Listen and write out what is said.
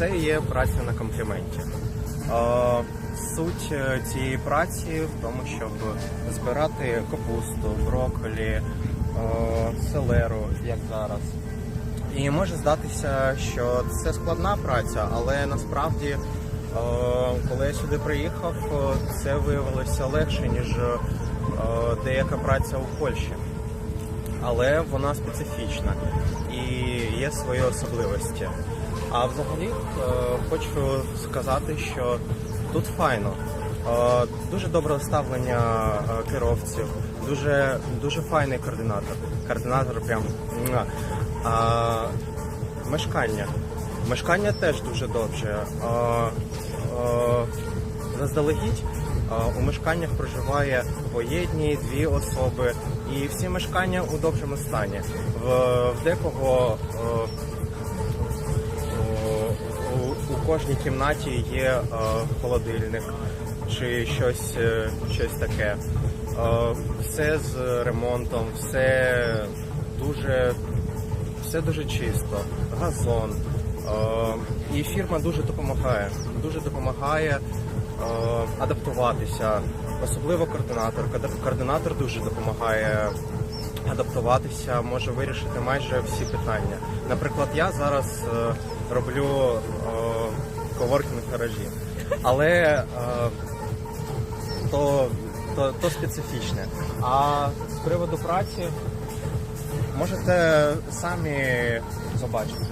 це є праця на компліменті. Е, Суть е, цієї праці в тому, щоб збирати капусту, брокколі, е, селеру, як зараз. І може здатися, що це складна праця, але насправді, коли я сюди приїхав, це виявилося легше, ніж деяка праця у Польщі. Але вона специфічна і є свої особливості. А взагалі е, хочу сказати, що тут файно. Е, Дуже добре ставлення е, керовців, дуже, дуже файний координатор. Координатор прям. А, мешкання. Мешкання теж дуже добре. А, а, заздалегідь у мешканнях проживає по одній, дві особи, і всі мешкання у доброму стані. В, в декого у, у кожній кімнаті є е, холодильник чи щось, е, щось таке. Е, все з ремонтом, все дуже, все дуже чисто, газон. Е, і фірма дуже допомагає. Дуже допомагає е, адаптуватися, особливо координатор. Координатор дуже допомагає адаптуватися, може вирішити майже всі питання. Наприклад, я зараз е, роблю е, коворкінг гаражі, але е, то, то, то специфічне. А з приводу праці можете самі побачити.